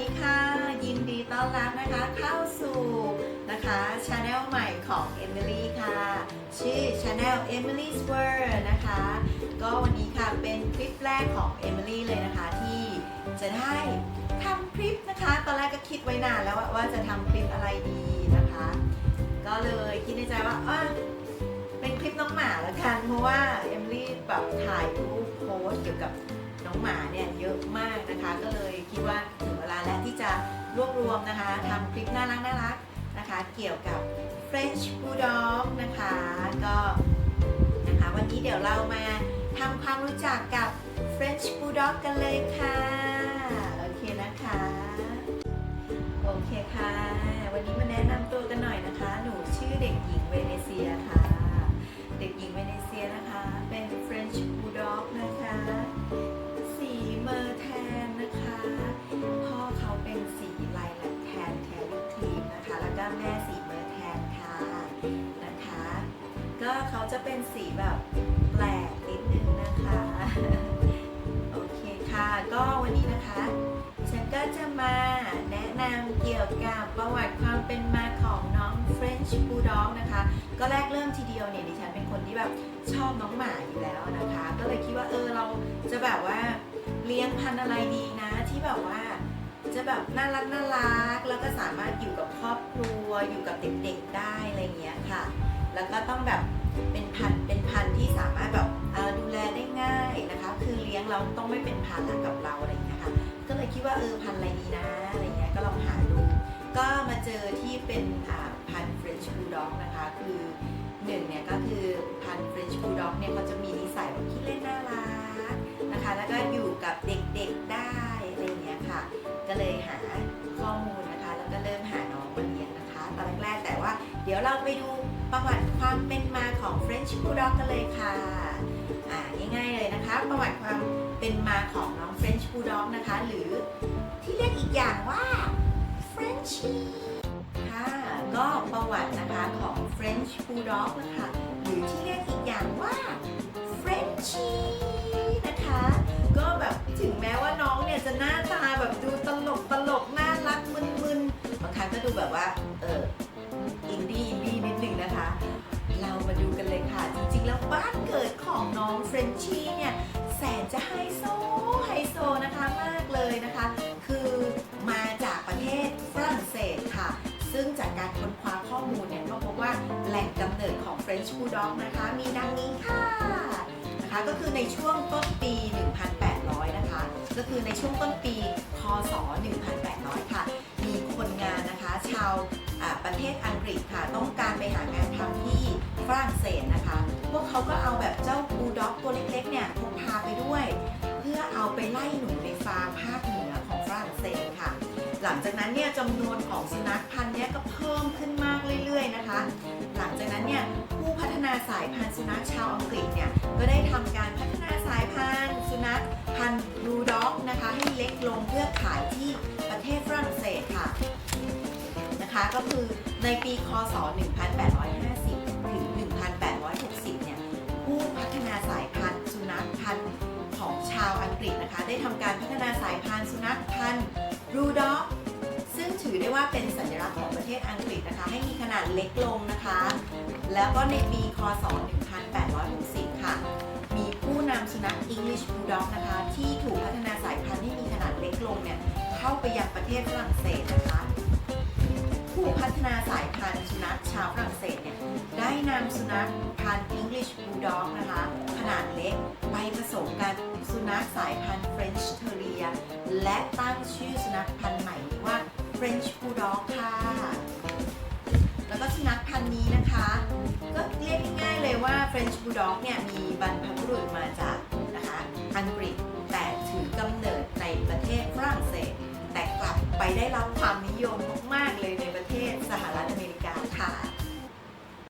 ดีค่ะ ยินดีต้อนรับนะคะเข้าสู่นะคะช anel ใหม่ของ Emily ค่ะ ชื่อ Channel Emily's World นะคะ ก็วันนี้ค่ะเป็นคลิปแรกของ Emily เลยนะคะที่จะได้ทำคลิปนะคะ ตอนแรกก็คิดไว้นานแล้วว่าจะทำคลิปอะไรดีนะคะ ก็เลยคิดในใจว่าอะเป็นคลิปน้องหมาละกัน เพราะว่า Emily แบบถ่ายรูปโพสเกี่ยวกับน้องหมาเนี่ยเยอะมากนะคะ ก็เลยคิดว่า แล้วที่จะรวบรวมนะคะทำคลิปน่ารักน่ารักนะคะ เกี่ยวกับ French Bulldog นะคะก็นะคะวันนี้เดี๋ยวเรามาทำความรู้จักกับ French Bulldog กันเลยค่ะ โอเคนะคะ โอเคค่ะ วันนี้มาแนะนำตัวกันหน่อยนะคะ หนูชื่อเด็กหญิงเวเนเซียค่ะ เด็กหญิงเวเนเซียนะคะ เป็น French Bulldog นะคะ จะเป็นสีแบบแปลกนิดนึงนะคะ โอเคค่ะ ก็วันนี้นะคะ ฉันก็จะมาแนะนำเกี่ยวกับประวัติความเป็นมาของน้อง French Bulldog นะคะ ก็แรกเริ่มทีเดียวเนี่ยดิฉันเป็นคนที่แบบชอบน้องหมาอยู่แล้วนะคะ ก็เลยคิดว่าเออเราจะแบบว่าเลี้ยงพันธุ์อะไรดีนะที่แบบว่าจะแบบน่ารักน่ารักแล้วก็สามารถอยู่กับครอบครัวอยู่กับเด็กๆได้อะไรเงี้ยค่ะ แล้วก็ต้องแบบเป็นพันเป็นพันที่สามารถแบบดูแลได้ง่ายนะคะ คือเลี้ยงเราต้องไม่เป็นภาระกับเราอะไรเงี้ยค่ะก็เลยคิดว่าเออพันอะไรดีนะอะไรเงี้ยก็ลองหาดู ก็มาเจอที่เป็นพันธุ์ French Bulldog นะคะ คือหนึ่งเนี่ยก็คือพันธุ์ French Bulldog เนี่ยเขาจะมีนิสัยแบบขี้เล่นน่ารักนะคะ แล้วก็อยู่กับเด็กๆได้อะไรเงี้ยค่ะ ก็เลยหาข้อมูลนะคะ แล้วก็เริ่มหาน้องมาเลี้ยงนะคะ ตอนแรกๆแต่ว่าเดี๋ยวเราไปดู ประวัติความเป็นมาของ French Bulldog กันเลยค่ะอ่าง่ายๆเลยนะคะ ประวัติความเป็นมาของน้อง French Bulldog นะคะ หรือที่เรียกอีกอย่างว่า Frenchie ค่ะก็ประวัตินะคะของ French Bulldog นะคะหรือที่เรียกอีกอย่างว่า Frenchie นะคะ ก็แบบถึงแม้ว่าน้องเนี่ยจะหน้าตาแบบดูตลกตลกน่ารักมึนๆบางครั้งก็ดูแบบว่าเออ น้องเฟรนชี่เนี่ยแสนจะไฮโซไฮโซนะคะมากเลยนะคะ คือมาจากประเทศฝรั่งเศสค่ะ ซึ่งจากการค้นคว้าข้อมูลเนี่ยก็พบว่าแหล่งกำเนิดของ French Bulldog นะคะ มีดังนี้ค่ะนะคะก็คือในช่วงต้นปี 1800 นะคะ ก็คือในช่วงต้นปี คศ 1800 ค่ะ มีคนงานนะคะชาวประเทศอังกฤษค่ะ ต้องการไปหางานทำที่ฝรั่งเศสนะคะ พวกเขาก็เอาแบบเจ้าบูลด็อกตัวเล็กๆเนี่ยพกพาไปด้วย เพื่อเอาไปไล่หนูในฟาร์มภาคเหนือของฝรั่งเศสค่ะ หลังจากนั้นเนี่ยจำนวนของสุนัขพันธุ์เนี่ยก็เพิ่มขึ้นมากเรื่อยๆนะคะ หลังจากนั้นเนี่ยผู้พัฒนาสายพันธุ์สุนัขชาวอังกฤษเนี่ยก็ได้ทำการพัฒนาสายพันธุ์สุนัขพันธุ์บูลด็อกนะคะให้เล็กลงเพื่อขายที่ประเทศฝรั่งเศสค่ะนะคะก็คือในปีคศ 1850 ว่าเป็นสัญลักษณ์ของประเทศอังกฤษนะคะ ให้มีขนาดเล็กลงนะคะ แล้วก็ในปีคศ 1860 ค่ะ มีผู้นำสุนัข English Bulldog นะคะ ที่ถูกพัฒนาสายพันธุ์ให้มีขนาดเล็กลงเนี่ย เข้าไปยังประเทศฝรั่งเศสนะคะ ผู้พัฒนาสายพันธุ์สุนัขชาวฝรั่งเศสเนี่ย ได้นำสุนัขพันธุ์ English Bulldog นะคะ ขนาดเล็กไปผสมกับสุนัขสายพันธุ์ French Terrier และตั้งชื่อสุนัขพันธุ์ French Bulldog ค่ะ แล้วก็สุนัขพันธุ์นี้นะคะ ก็เรียกง่ายๆเลยว่าเฟรนช์บูลด็อกเนี่ยมีบรรพบุรุษมาจากนะคะอังกฤษ